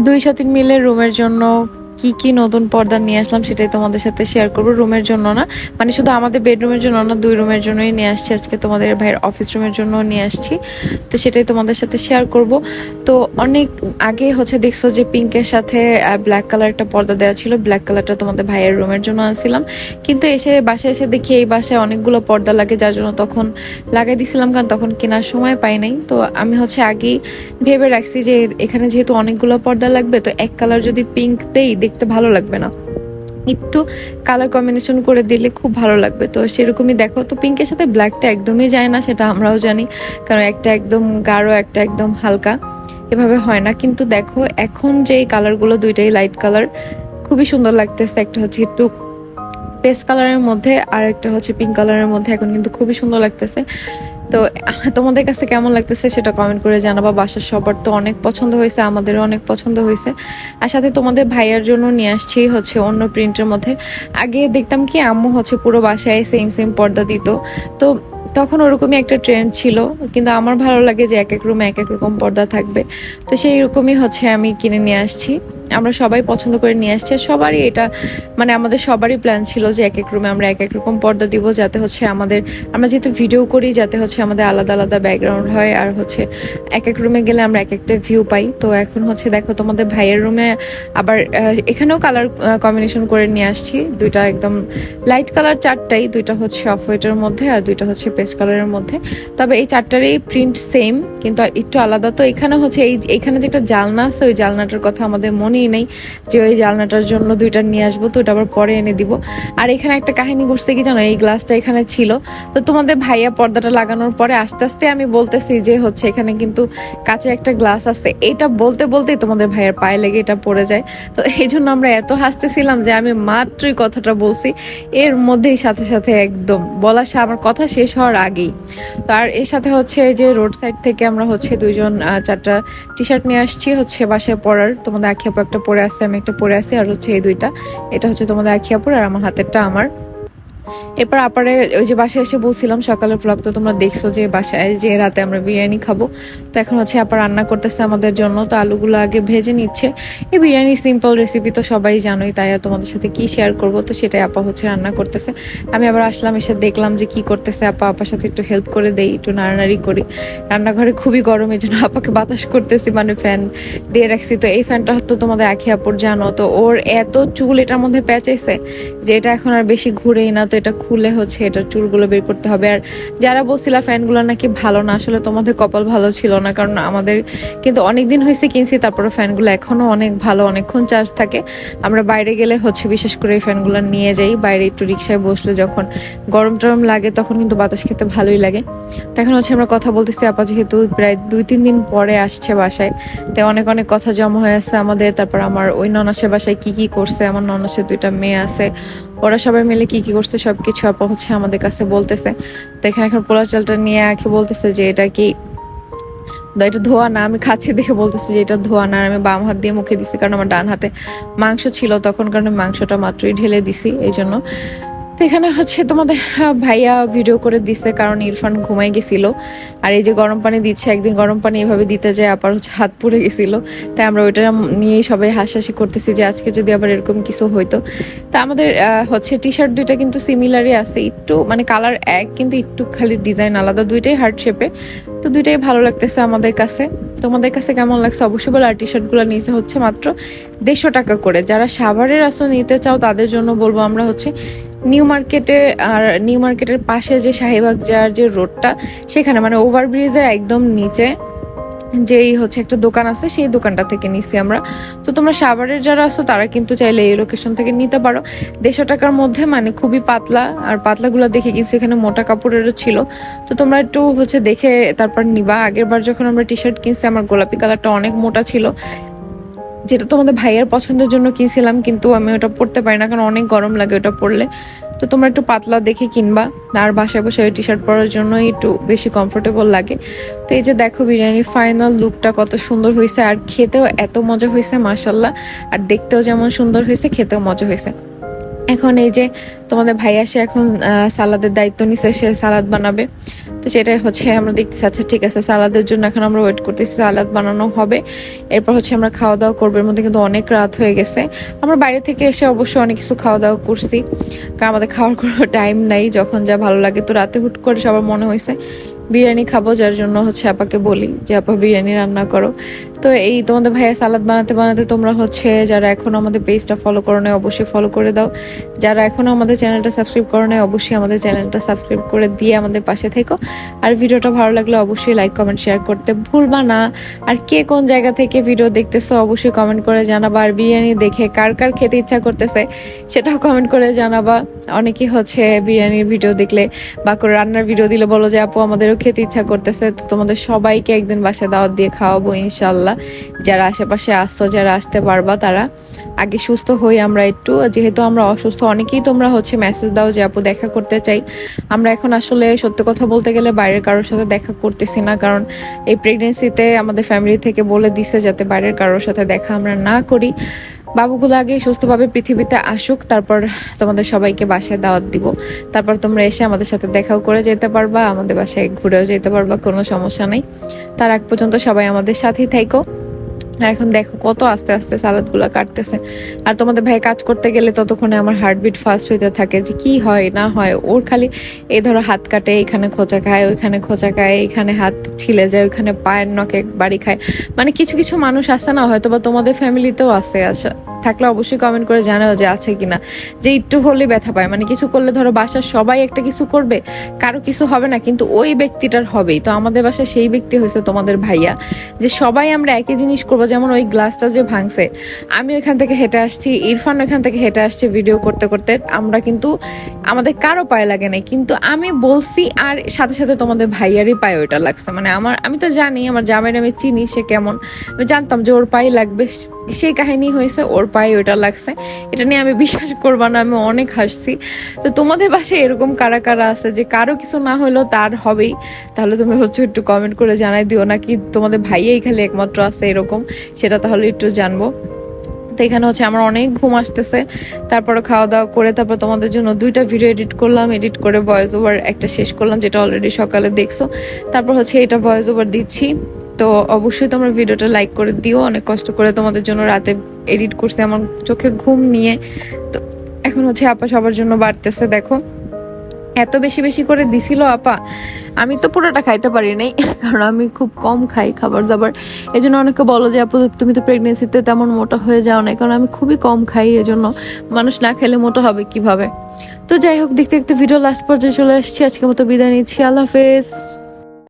দুইশো তিন মিলের রুমের জন্য কি কি নতুন পর্দা নিয়ে আসলাম সেটাই তোমাদের সাথে শেয়ার করব। রুমের জন্য না মানে শুধু আমাদের বেডরুমের জন্য না, দুই রুমের জন্যই নিয়ে আসছি। আজকে তোমাদের ভাইয়ের অফিস রুমের জন্য নিয়ে আসছি। তো সেটাই তোমাদের সাথে শেয়ার করব। তো অনেক আগে হচ্ছে দেখছ যে পিঙ্কের সাথে ব্ল্যাক কালার একটা পর্দা দেওয়া ছিল। ব্ল্যাক কালারটা তোমাদের ভাইয়ের রুমের জন্য আনছিলাম। কিন্তু এসে বাসায় এসে দেখি এই বাসায় অনেকগুলো পর্দা লাগে, যার জন্য তখন লাগাই দিছিলাম। কারণ তখন কেনার সময় পাই নাই। তো আমি হচ্ছে আগেই ভেবে রাখছি যে এখানে যেহেতু অনেকগুলো পর্দা লাগবে, তো এক কালার যদি পিঙ্ক দেই দেখতে ভালো লাগবে না। একটু কালার কম্বিনেশন করে দিলে খুব ভালো লাগবে। তো সেরকমই দেখো, তো পিঙ্কের সাথে ব্ল্যাকটা একদমই যায় না, সেটা আমরাও জানি। কারণ একটা একদম গাঢ়, একটা একদম হালকা, এভাবে হয় না। কিন্তু দেখো, এখন যে কালারগুলো দুইটাই লাইট কালার খুবই সুন্দর লাগতেছে। একটা হচ্ছে একটু পেস্ট কালারের মধ্যে, আর একটা হচ্ছে পিঙ্ক কালারের মধ্যে, এখন কিন্তু খুবই সুন্দর লাগতেছে। তো, তোমাদের কাছে কেমন লাগতেছে সেটা কমেন্ট করে জানাবা। বাসার সবার তো অনেক পছন্দ হয়েছে, আমাদেরও অনেক পছন্দ হয়েছে। আর সাথে তোমাদের ভাইয়ার জন্য নিয়ে আসছি হচ্ছে অন্য প্রিন্টের মধ্যে। আগে দেখতাম কি আম্মু হচ্ছে পুরো বাসায় সেম সেম পর্দা দিত। তো তখন ওরকমই একটা ট্রেন্ড ছিল। কিন্তু আমার ভালো লাগে যে এক এক রুমে এক এক রকম পর্দা থাকবে। তো সেই রকমই হচ্ছে আমি কিনে নিয়ে আসছি। আমরা সবাই পছন্দ করে নিয়ে আসছি সবারই এটা মানে আমাদের সবারই প্ল্যান ছিল যে এক এক রুমে আমরা এক এক রকম পর্দা দিব যাতে হচ্ছে আমাদের, আমরা যেহেতু ভিডিও করি, যাতে হচ্ছে আমাদের আলাদা আলাদা ব্যাকগ্রাউন্ড হয় আর হচ্ছে এক এক রুমে গেলে আমরা এক একটা ভিউ পাই। তো এখন হচ্ছে দেখো তোমাদের ভাইয়ের রুমে আবার এখানেও কালার কম্বিনেশন করে নিয়ে আসছি। দুইটা একদম লাইট কালার চারটাই, দুইটা হচ্ছে অফ হোয়াইটের মধ্যে আর দুইটা হচ্ছে পেস্ট কালারের মধ্যে। তবে এই চারটারই প্রিন্ট সেম কিন্তু একটু আলাদা। তো এখানে হচ্ছে এই, এখানে যেটা জালনা আছে, ওই জালনাটার কথা আমাদের মনেই নেই যে ওই জালনাটার জন্য দুইটা নিয়ে আসব, তো ওটা আবার পরে এনে দিব। আর এখানে একটা কাহিনী ঘটছে কি জানো? এই গ্লাসটা এখানে ছিল। তো তোমাদের ভাইয়া পর্দাটা লাগানোর পরে আস্তে আস্তে আমি বলতেছি যে হচ্ছে এখানে কিন্তু কাঁচের একটা গ্লাস আছে। এটা বলতে বলতেই তোমাদের ভাইয়ের পায়ে লেগে এটা পড়ে যায়। তো এই জন্য আমরা এত হাসতেছিলাম যে আমি মাত্রই কথাটা বলছি। এর মধ্যেই সাথে সাথে একদম বলা আমার কথা শেষ হওয়ার আগেই। তো আর এর সাথে হচ্ছে যে রোড সাইড থেকে আমরা হচ্ছে দুইজন চারটা টি শার্ট নিয়ে আসছি হচ্ছে বাসায় পরার। তোমাদের আখি আপু একটা পরে আসছে আমি একটা পরে আসছি আর হচ্ছে এই দুইটা। এটা হচ্ছে তোমাদের আপুর আর আমার হাতেরটা আমার। এরপর আপারে ওই যে বাসায় এসে বলছিলাম, সকালের ব্লগ তো তোমরা দেখছ যে বাসায় যে রাতে আমরা বিরিয়ানি খাব। তো এখন হচ্ছে আপা রান্না করতেছে আমাদের জন্য, তো আলুগুলো আগে ভেজে নিচ্ছে। এই বিরিয়ানির সিম্পল রেসিপি তো সবাই জানোই, তাই আর তোমাদের সাথে কি শেয়ার করব, তো সেটাই আপা হচ্ছে রান্না করতেছে। আমি আবার আসলাম, এসে দেখলাম যে কি করতেছে আপা। আপার সাথে একটু হেল্প করে দেই, একটু নাড়ানাড়ি করি। রান্নাঘরে খুবই গরম, এই জন্য আপাকে বাতাস করতেছি মানে ফ্যান দিয়ে রাখছি। তো এই ফ্যানটা হয়তো তোমাদের আখি আপুর জানো, তো ওর এত চুল এটার মধ্যে প্যাঁচাইছে যে এটা এখন আর বেশি ঘুরেই না, তো এটা খুলে হচ্ছে, এটার চুলগুলো বের করতে হবে। আর যারা বলছিলা ফ্যানগুলো নাকি ভালো না, আসলে তোমাদের কপাল ভালো ছিল না, কারণ আমাদের কিন্তু অনেক দিন হয়েছে কিনছি তারপরে ফ্যানগুলো এখনও অনেক ভালো, অনেকক্ষণ চার্জ থাকে। আমরা বাইরে গেলে হচ্ছে বিশেষ করে এই ফ্যানগুলো নিয়ে যাই, বাইরে একটু রিক্সায় বসলে যখন গরম টরম লাগে, তখন কিন্তু বাতাস খেতে ভালোই লাগে। তো এখন হচ্ছে আমরা কথা বলতেছি, আপা যেহেতু প্রায় দুই তিন দিন পরে আসছে বাসায় তাই অনেক অনেক কথা জমা হয়ে আছে আমাদের, তারপর আমার ওই ননাসের বাসায় কি কি করছে, আমার ননাসের দুইটা মেয়ে আছে ওরা সবাই মিলে কি কি করছে সব কিছু আপা হচ্ছে আমাদের কাছে বলতেছে। তো এখানে এখন পোলা চালটা নিয়ে আঁকে বলতেছে যে এটা কি এটা ধোয়া না, আমি খাচ্ছি দেখে বলতেছি যে এটা ধোয়া না আমি বাম হাত দিয়ে মুখে দিছি কারণ আমার ডান হাতে মাংস ছিল, তখন কারণ মাংসটা মাত্রই ঢেলে দিছি এই জন্য তো এখানে হচ্ছে তোমাদের ভাইয়া ভিডিও করে দিছে কারণ ইরফান ঘুমাই গেছিল। আর এই যে গরম পানি দিচ্ছে, একদিন গরম পানি এভাবে দিতে যায়, আবার হচ্ছে হাত পুড়ে গেছিল। তাই আমরা ওইটা নিয়েই সবাই হাসাহাসি করতেছি যে আজকে যদি আবার এরকম কিছু হইতো। তা আমাদের হচ্ছে টি শার্ট দুইটা কিন্তু সিমিলারই আছে। একটু মানে কালার এক, কিন্তু একটু খালি ডিজাইন আলাদা। দুইটাই হার্ট শেপে তো দুইটাই ভালো লাগতেছে আমাদের কাছে। তোমাদের কাছে কেমন লাগছে? অবশ্যই বলো। আর টি শার্টগুলো নিচে হচ্ছে মাত্র দেড়শো টাকা করে। যারা সাভারের আসো নিতে চাও, তাদের জন্য বলব আমরা হচ্ছে নিউ মার্কেটে আর নিউ মার্কেটের পাশে যে শাহিবাগ যার যে রোডটা, সেখানে মানে ওভারব্রিজের একদম নিচে যেই হচ্ছে একটা দোকান আছে, সেই দোকানটা থেকে নিছি আমরা। তো তোমরা সাভারের যারা আসো তারা কিন্তু চাইলে এই লোকেশন থেকে নিতে পারো। দেড়শো টাকার মধ্যে মানে খুবই পাতলা, আর পাতলাগুলো দেখে কিনছি এখানে মোটা কাপড়েরও ছিল। তো তোমরা একটু হচ্ছে দেখে তারপর নিবা। আগের বার যখন আমরা টি শার্ট কিনছি, আমার গোলাপি কালারটা অনেক মোটা ছিল। যেটা তোমাদের ভাইয়ের পছন্দের জন্য কিনছিলাম, কিন্তু আমি ওটা পরতে পারি না, কারণ অনেক গরম লাগে ওটা পরলে তো তোমরা একটু পাতলা দেখে কিনবা, আর বাসায় বসে ওই টি শার্ট পরার জন্য একটু বেশি কমফোর্টেবল লাগে। তো এই যে দেখো বিরিয়ানির ফাইনাল লুকটা কত সুন্দর হয়েছে, আর খেতেও এত মজা হয়েছে মাসাল্লাহ আর দেখতেও যেমন সুন্দর হয়েছে, খেতেও মজা হয়েছে। এখন এই যে তোমাদের ভাই আসে এখন সালাদের দায়িত্ব নিছে, সে সালাদ বানাবে। তো সেটাই হচ্ছে আমরা দেখতেছি আচ্ছা ঠিক আছে, সালাদের জন্য এখন আমরা ওয়েট করতেছি, সালাদ বানানো হবে। এরপর হচ্ছে আমরা খাওয়া দাওয়া করব। এর মধ্যে কিন্তু অনেক রাত হয়ে গেছে। আমরা বাইরে থেকে এসে অবশ্যই অনেক কিছু খাওয়া দাওয়া করছি। কারণ আমাদের খাওয়ার কোনো টাইম নাই, যখন যা ভালো লাগে। তো রাতে হুট করে সবার মনে হয়েছে বিরিয়ানি খাব, যার জন্য হচ্ছে আপাকে বলি যে, আপা, বিরিয়ানি রান্না করো। তো এই তোমাদের ভাইয়া সালাদ বানাতে বানাতে তোমরা হচ্ছে যারা এখনও আমাদের পেজটা ফলো করো নাই অবশ্যই ফলো করে দাও। যারা এখনও আমাদের চ্যানেলটা সাবস্ক্রাইব করো নাই অবশ্যই আমাদের চ্যানেলটা সাবস্ক্রাইব করে দিয়ে আমাদের পাশে থেকো। আর ভিডিওটা ভালো লাগলে অবশ্যই লাইক কমেন্ট শেয়ার করতে ভুলবা না। আর কে কোন জায়গা থেকে ভিডিও দেখতেছো, অবশ্যই কমেন্ট করে জানাবা। আর বিরিয়ানি দেখে কার কার খেতে ইচ্ছা করতেছে, সেটাও কমেন্ট করে জানাবা। অনেকেই হচ্ছে বিরিয়ানির ভিডিও দেখলে বা রান্নার ভিডিও দিলে বলো যে, আপু, আমাদেরও খেতে ইচ্ছা করতেছে, তো তোমাদের সবাইকে একদিন বাসায় দাওয়াত দিয়ে খাওয়াবো ইনশাল্লাহ। যারা আশেপাশে আসছো, যারা আসতে পারবা তারা। আগে সুস্থ হই আমরা একটু, যেহেতু আমরা অসুস্থ, অনেকেই তোমরা হচ্ছে মেসেজ দাও যে, আপু, দেখা করতে চাই। আমরা এখন আসলে সত্যি কথা বলতে গেলে বাইরের কারোর সাথে দেখা করতেছি না, কারণ এই প্রেগনেন্সিতে আমাদের ফ্যামিলি থেকে বলে দিছে যাতে বাইরের কারোর সাথে দেখা আমরা না করি। বাবুগুলো আগে সুস্থভাবে পৃথিবীতে আসুক, তারপর তোমাদের সবাইকে বাসায় দাওয়াত দিব। তারপর তোমরা এসে আমাদের সাথে দেখাও করে যেতে পারবা, আমাদের বাসায় ঘুরেও যেতে পারবা, কোনো সমস্যা নেই। তার আগ পর্যন্ত সবাই আমাদের সাথেই আর এখন দেখো কত আস্তে আস্তে সালাদ সালাদগুলো কাটতেছে। আর তোমাদের ভাই কাজ করতে গেলে ততক্ষণে আমার হার্টবিট ফাস্ট হইতে থাকে যে কি হয়, না হয়। ওর খালি এই ধরো হাত কাটে এখানে খোঁচা খায়, ওইখানে খোঁচা খায় এখানে হাত ছিলে যায়, ওইখানে পায়ের নখে বাড়ি খায়। মানে কিছু কিছু মানুষ আসে না হয়তো বা তোমাদের ফ্যামিলিতেও আসে আসা থাকলে অবশ্যই কমেন্ট করে জানাও যে আছে কিনা। যে একটু হলে ব্যথা পায়। মানে কিছু করলে ধরো বাসার সবাই একটা কিছু করবে, কারও কিছু হবে না, কিন্তু ওই ব্যক্তিটার হবেই। তো আমাদের বাসায় সেই ব্যক্তি হয়েছে তোমাদের ভাইয়া। যে সবাই আমরা একই জিনিস করব, যেমন ওই গ্লাসটা যে ভাঙছে। আমি ওইখান থেকে হেঁটে আসছি, ইরফান ওইখান থেকে হেঁটে আসছে ভিডিও করতে করতে। আমরা কিন্তু, আমাদের কারও পায়ে লাগে নাই। কিন্তু আমি বলছি আর সাথে সাথে তোমাদের ভাইয়ারই পায়ে ওইটা লাগছে। মানে আমার, আমি তো জানি, আমার জামাইয়ের আমি চিনি, সে কেমন। আমি জানতাম যে ওর পায়ে লাগবে। সেই কাহিনী হয়েছে, ওর পায়ে ওটা লাগছে। এটা নিয়ে আমি বিশ্বাস করব না, আমি অনেক হাসছি। তো তোমাদের বাসায় এরকম কারা কারা আছে যে কারও কিছু না হলেও তার হবেই? তাহলে তুমি হচ্ছে একটু কমেন্ট করে জানাই দিও, নাকি তোমাদের ভাইয়াই খালি একমাত্র আছে এরকম? সেটা তাহলে একটু জানব। তো এখানে হচ্ছে আমার অনেক ঘুম আসতেছে। তারপরে খাওয়া দাওয়া করে, তারপর তোমাদের জন্য দুইটা ভিডিও এডিট করলাম। এডিট করে ভয়েস ওভার একটা শেষ করলাম, যেটা অলরেডি সকালে দেখছ। তারপর হচ্ছে এটা ভয়েস ওভার দিচ্ছি। তো অবশ্যই তোমরা ভিডিওটা লাইক করে দিও। অনেক কষ্ট করে তোমাদের জন্য রাতে এডিট করছে আমার চোখে ঘুম নিয়ে। তো এখন হচ্ছে আপা সবার জন্য বাড়তেছে, দেখো। এত বেশি বেশি করে দিছিল আপা, আমি তো পুরোটা খাইতে পারি নাই, কারণ আমি খুব কম খাই খাবার দাবার এই জন্য অনেকে বলো যে, আপু, তুমি তো প্রেগনেন্সিতে তেমন মোটা হয়ে যাও না কারণ আমি খুবই কম খাই, এজন্য মানুষ না খেলে মোটা হবে কীভাবে? তো যাই হোক, দেখতে দেখতে ভিডিও লাস্ট পর্যায়ে চলে আসছি। আজকে মতো বিদায় নিচ্ছি। আল্লাহ হাফেজ।